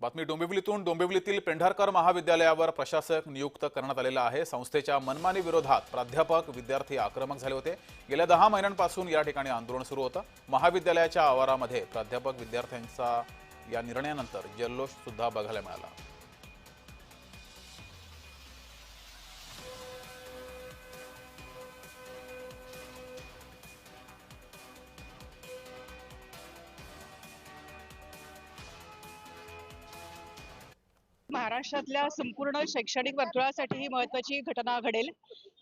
बातमी डोंबिवलीतून डोंबिवलीतील पेंढारकर महाविद्यालयावर प्रशासक नियुक्त करण्यात आलेला आहे. संस्थेच्या मनमानी विरोधात प्राध्यापक विद्यार्थी आक्रमक झाले होते. गेल्या दहा महिन्यांपासून या ठिकाणी आंदोलन सुरू होतं. महाविद्यालयाच्या आवारामध्ये प्राध्यापक विद्यार्थ्यांचा या निर्णयानंतर जल्लोष सुद्धा बघायला मिळाला. महाराष्ट्रातल्या संपूर्ण शैक्षणिक वर्तुळासाठी ही महत्वाची घटना घडेल.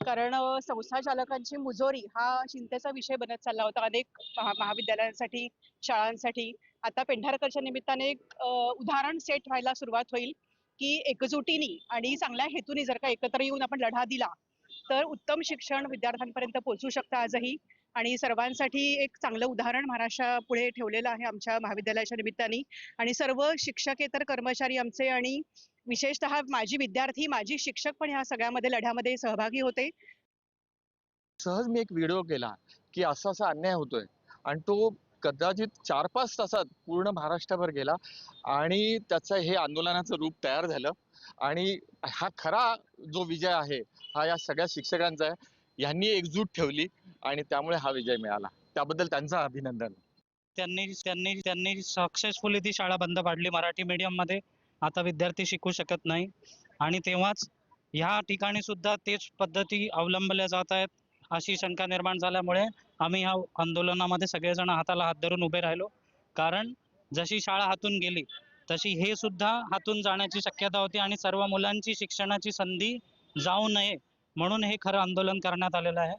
कारण संस्था चालकांची मुजोरी हा चिंतेचा विषय बनत चालला होता. अनेक महा महाविद्यालयांसाठी शाळांसाठी. आता पेंढारकरच्या निमित्ताने एक उदाहरण सेट व्हायला सुरुवात होईल की एकजुटीनी आणि चांगल्या हेतूनी जर का एकत्र येऊन आपण लढा दिला तर उत्तम शिक्षण विद्यार्थ्यांपर्यंत पोहोचू शकतं आजही. आणि सर्वांसाठी एक चांगलं उदाहरण महाराष्ट्रापुढे ठेवलेलं आहे आमच्या महाविद्यालयाच्या निमित्ताने. आणि सर्व शिक्षकेतर कर्मचारी आमचे आणि विशेषतः माजी विद्यार्थी माजी शिक्षक पण ह्या सगळ्यामध्ये लढ्यामध्ये सहभागी होते. सहज मी एक व्हिडिओ केला की असा असा अन्याय होतोय. आणि तो कदाचित चार पाच तासात पूर्ण महाराष्ट्रभर गेला आणि त्याचं हे आंदोलनाचं रूप तयार झालं. आणि हा खरा जो विजय आहे हा या सगळ्या शिक्षकांचा आहे यांनी एकजूट ठेवली. आणि त्यामुळे हा विजय मिळाला. त्याबद्दल त्यांचं अभिनंदन. त्यांनी त्यांनी त्यांनी सक्सेसफुली ती शाळा बंद पाडली मराठी मीडियममध्ये. आता विद्यार्थी शिकू शकत नाही. आणि तेव्हाच ह्या ठिकाणी सुद्धा तेच पद्धती अवलंबल्या जात आहेत. अशी शंका निर्माण झाल्यामुळे आम्ही ह्या आंदोलनामध्ये सगळेजण हाताला हात धरून उभे राहिलो. कारण जशी शाळा हातून गेली तशी हे सुद्धा हातून जाण्याची शक्यता होती आणि सर्व मुलांची शिक्षणाची संधी जाऊ नये म्हणून हे खरं आंदोलन करण्यात आलेलं आहे.